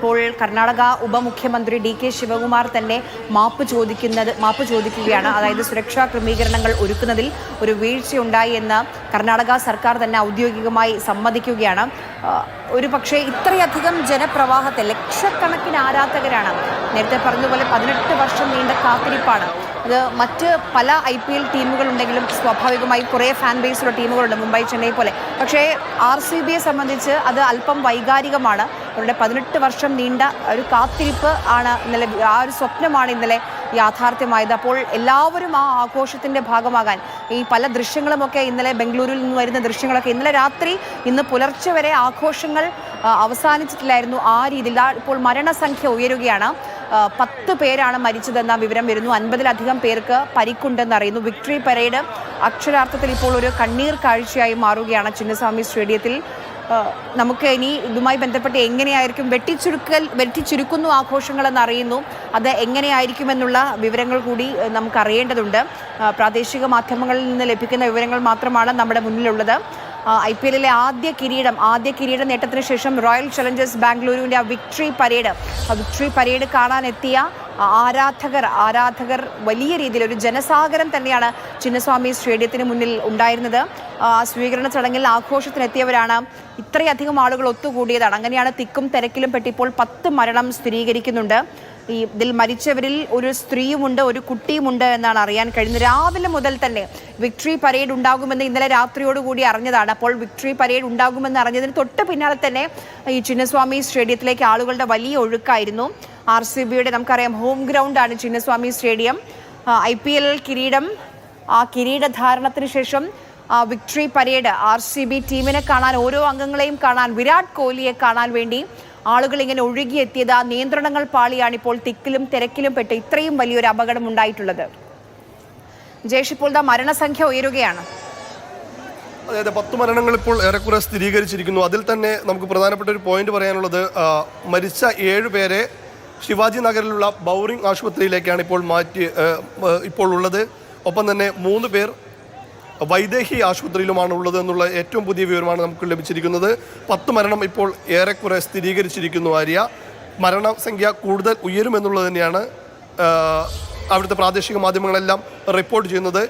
ഇപ്പോൾ കർണാടക ഉപമുഖ്യമന്ത്രി D K Shivakumar തന്നെ മാപ്പ് ചോദിക്കുന്നത് മാപ്പ് ചോദിക്കുകയാണ്. അതായത് സുരക്ഷാ ക്രമീകരണങ്ങൾ ഒരുക്കുന്നതിൽ ഒരു വീഴ്ചയുണ്ടായി എന്ന് കർണാടക സർക്കാർ തന്നെ ഔദ്യോഗികമായി സമ്മതിക്കുകയാണ്. ഒരു പക്ഷേ ഇത്രയധികം ജനപ്രവാഹത്തെ ലക്ഷക്കണക്കിന് ആരാധകരാണ് നേരത്തെ പറഞ്ഞതുപോലെ പതിനെട്ട് വർഷം നീണ്ട കാത്തിരിപ്പാണ്. അത് മറ്റ് പല ഐ പി എൽ ടീമുകളുണ്ടെങ്കിലും സ്വാഭാവികമായി കുറേ ഫാൻ ബേസുള്ള ടീമുകളുണ്ട് മുംബൈ ചെന്നൈ പോലെ. പക്ഷേ ആർ സി ബിയെ സംബന്ധിച്ച് അത് അല്പം വൈകാരികമാണ്. അവരുടെ പതിനെട്ട് വർഷം നീണ്ട ഒരു കാത്തിരിപ്പ് ആണ് ഇന്നലെ ആ ഒരു സ്വപ്നമാണ് ഇന്നലെ യാഥാർത്ഥ്യമായത്. അപ്പോൾ എല്ലാവരും ആ ആഘോഷത്തിന്റെ ഭാഗമാകാൻ ഈ പല ദൃശ്യങ്ങളുമൊക്കെ ഇന്നലെ ബംഗളൂരുവിൽ നിന്ന് വരുന്ന ദൃശ്യങ്ങളൊക്കെ ഇന്നലെ രാത്രി ഇന്ന് പുലർച്ചെ വരെ ആഘോഷങ്ങൾ അവസാനിച്ചിട്ടില്ലായിരുന്നു ആ രീതിയിൽ. ഇപ്പോൾ മരണസംഖ്യ ഉയരുകയാണ്. പത്ത് പേരാണ് മരിച്ചതെന്ന വിവരം വരുന്നു. അൻപതിലധികം പേർക്ക് പരിക്കുണ്ടെന്ന് അറിയുന്നു. വിക്ടറി പരേഡ് അക്ഷരാർത്ഥത്തിൽ ഇപ്പോൾ ഒരു കണ്ണീർ കാഴ്ചയായി മാറുകയാണ് ചിന്നസ്വാമി സ്റ്റേഡിയത്തിൽ. നമുക്ക് ഇനി ഇതുമായി ബന്ധപ്പെട്ട് എങ്ങനെയായിരിക്കും വെട്ടിച്ചുരുക്കൽ വെട്ടിച്ചുരുക്കുന്നു ആഘോഷങ്ങളെന്ന് അറിയുന്നു. അത് എങ്ങനെയായിരിക്കുമെന്നുള്ള വിവരങ്ങൾ കൂടി നമുക്ക് അറിയേണ്ടതുണ്ട് പ്രാദേശിക മാധ്യമങ്ങളിൽ നിന്ന് ലഭിക്കുന്ന വിവരങ്ങൾ മാത്രമാണ് നമ്മുടെ മുന്നിലുള്ളത്. ഐ പി എല്ലിലെ ആദ്യ കിരീടം ആദ്യ കിരീട നേട്ടത്തിന് ശേഷം റോയൽ ചലഞ്ചേഴ്സ് ബാംഗ്ലൂരുവിന്റെ ആ വിക്ടറി പരേഡ്. ആ വിക്ടറി പരേഡ് കാണാനെത്തിയ ആരാധകർ ആരാധകർ വലിയ രീതിയിൽ ഒരു ജനസാഗരം തന്നെയാണ് ചിന്നസ്വാമി സ്റ്റേഡിയത്തിന് മുന്നിൽ ഉണ്ടായിരുന്നത്. സ്വീകരണ ചടങ്ങിൽ ആഘോഷത്തിനെത്തിയവരാണ്. ഇത്രയധികം ആളുകൾ ഒത്തുകൂടിയതാണ്. അങ്ങനെയാണ് തിക്കും തിരക്കിലും പെട്ടിപ്പോൾ പത്ത് മരണം സ്ഥിരീകരിക്കുന്നുണ്ട്. ഈ ഇതിൽ മരിച്ചവരിൽ ഒരു സ്ത്രീയുമുണ്ട് ഒരു കുട്ടിയുമുണ്ട് എന്നാണ് അറിയാൻ കഴിയുന്നത്. രാവിലെ മുതൽ തന്നെ വിക്ടറി പരേഡ് ഉണ്ടാകുമെന്ന് ഇന്നലെ രാത്രിയോടുകൂടി അറിഞ്ഞതാണ്. അപ്പോൾ വിക്ടറി പരേഡ് ഉണ്ടാകുമെന്ന് അറിഞ്ഞതിന് തൊട്ട് പിന്നാലെ തന്നെ ഈ ചിന്നസ്വാമി സ്റ്റേഡിയത്തിലേക്ക് ആളുകളുടെ വലിയ ഒഴുക്കായിരുന്നു. ആർ സി ബിയുടെ നമുക്കറിയാം ഹോം ഗ്രൗണ്ടാണ് Chinnaswamy stadium. I P L കിരീടം ആ കിരീടധാരണത്തിന് ശേഷം victory parade R C B ടീമിനെ കാണാൻ ഓരോ അംഗങ്ങളെയും കാണാൻ വിരാട് കോഹ്ലിയെ കാണാൻ വേണ്ടി ആളുകൾ ഇങ്ങനെ ഒഴുകിയെത്തിയത് നിയന്ത്രണങ്ങൾ പാളിയാണ് ഇപ്പോൾ തിക്കിലും തിരക്കിലും പെട്ട് ഇത്രയും വലിയൊരു അപകടം ഉണ്ടായിട്ടുള്ളത്. ജേഷ് ഇപ്പോൾ മരണസംഖ്യ ഉയരുകയാണ്. അതെ അതെ പത്ത് മരണങ്ങൾ ഇപ്പോൾ ഏറെക്കുറെ സ്ഥിരീകരിച്ചിരിക്കുന്നു. അതിൽ തന്നെ നമുക്ക് പ്രധാനപ്പെട്ട ഒരു പോയിന്റ് പറയാനുള്ളത് മരിച്ച ഏഴ് പേരെ ശിവാജി നഗറിലുള്ള ബൗറിംഗ് ആശുപത്രിയിലേക്കാണ് ഇപ്പോൾ മാറ്റി ഇപ്പോൾ ഉള്ളത്. ഒപ്പം തന്നെ മൂന്ന് പേർ വൈദേഹി ആശുപത്രിയിലുമാണ് ഉള്ളത് എന്നുള്ള ഏറ്റവും പുതിയ വിവരമാണ് നമുക്ക് ലഭിച്ചിരിക്കുന്നത്. പത്ത് മരണം ഇപ്പോൾ ഏറെക്കുറെ സ്ഥിരീകരിച്ചിരിക്കുന്നു ആര്യ. മരണസംഖ്യ കൂടുതൽ ഉയരുമെന്നുള്ളത് തന്നെയാണ് അവിടുത്തെ പ്രാദേശിക മാധ്യമങ്ങളെല്ലാം റിപ്പോർട്ട് ചെയ്യുന്നത്.